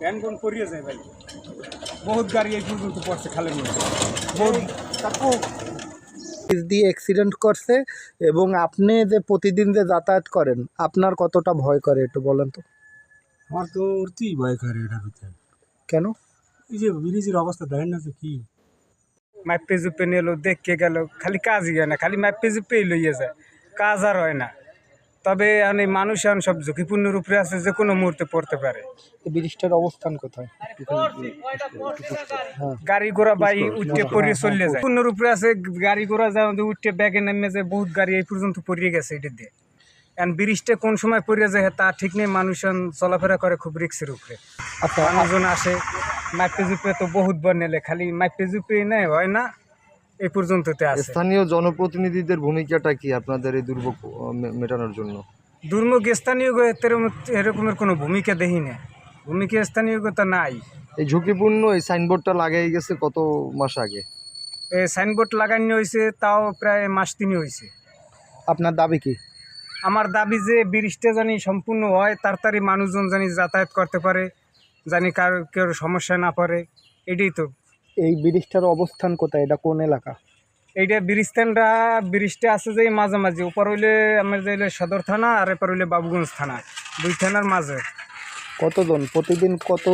Van কোন পড়িয়ে যায় ভাই। বহুত গাড়ি এই পর্যন্ত পড়ছে খালের মধ্যে বহুত দিয়ে অ্যাক্সিডেন্ট করছে এবং আপনি যে প্রতিদিন যে যাতায়াত করেন আপনার কতটা ভয় করে একটু বলেন তো? আমার তো উঠতেই ভয় করে এটার ভিতরে। কেন? এই যে ব্রিজের অবস্থা দেখেন না যে কি। মাইপে জুপে নিয়ে এলো দেখকে গেল খালি কাজই হয় না খালি মাইপে জুপেই লইয়ে যায়। কাজ আর হয় না। তবে আমি মানুষ এখন সব ঝুঁকিপূর্ণের উপরে আছে যে কোনো মুহূর্তে পড়তে পারে। ব্রিজটার অবস্থান কোথায়? হ্যাঁ গাড়ি ঘোড়া বাই উঠতে পড়িয়ে চলে যায়। পূর্ণর উপরে আছে গাড়ি ঘোড়া যা উঠতে ব্যাগে নেমে যায় বহুত গাড়ি এই পর্যন্ত পড়িয়ে গেছে এটা দিয়ে। এখন ব্রিজটা কোন সময় পড়িয়ে যায় তা ঠিক নেই মানুষ চলাফেরা করে খুব রিক্সের উপরে। আচ্ছা মানুষজন আসে মাইপে জুপে তো বহুত বার নেলে খালি মাইপে জুপে নেই হয় না? এই পর্যন্ততে আছে। স্থানীয় জনপ্রতিনিধিদের ভূমিকাটা কি আপনাদের এই দুর্ভোগ মেটানোর জন্য? দুর্মুখ স্থানীয় এরকমের কোনো ভূমিকা দেখি না। ভূমিকা স্থানীয়তা নাই। এই ঝুঁকিপূর্ণ এই সাইনবোর্ডটা লাগাই গেছে কত মাস আগে? এই সাইনবোর্ড লাগানো হয়েছে তাও প্রায় মাস তিনই হয়েছে আপনার দাবি কি? আমার দাবি যে ব্রিজটা জানি সম্পূর্ণ হয় তাড়াতাড়ি মানুষজন জানি যাতায়াত করতে পারে জানি কার কেউ সমস্যা না পড়ে এটাই তো। এই ব্রিজটার অবস্থান কোথায়? এটা কোন এলাকা? এইটা ব্রিজস্থানটা ব্রিজটা আছে যে মাঝামাঝি। উপর হইলে আমার যে হইলে সদর থানা আর এপার হইলে বাবুগঞ্জ থানা। দুই থানার মাঝে। কতজন? প্রতিদিন কত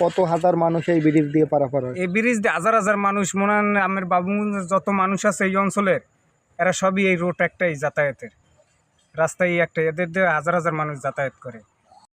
কত হাজার মানুষ এই ব্রিজ দিয়ে পারাপার হয়? এই ব্রিজ দিয়ে হাজার হাজার মানুষ মনে হয় আমার বাবুগঞ্জের যত মানুষ আছে এই অঞ্চলের এরা সবই এই রোড একটাই যাতায়াতের। রাস্তায় একটাই। এদের দিয়ে হাজার হাজার মানুষ যাতায়াত করে।